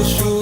was true.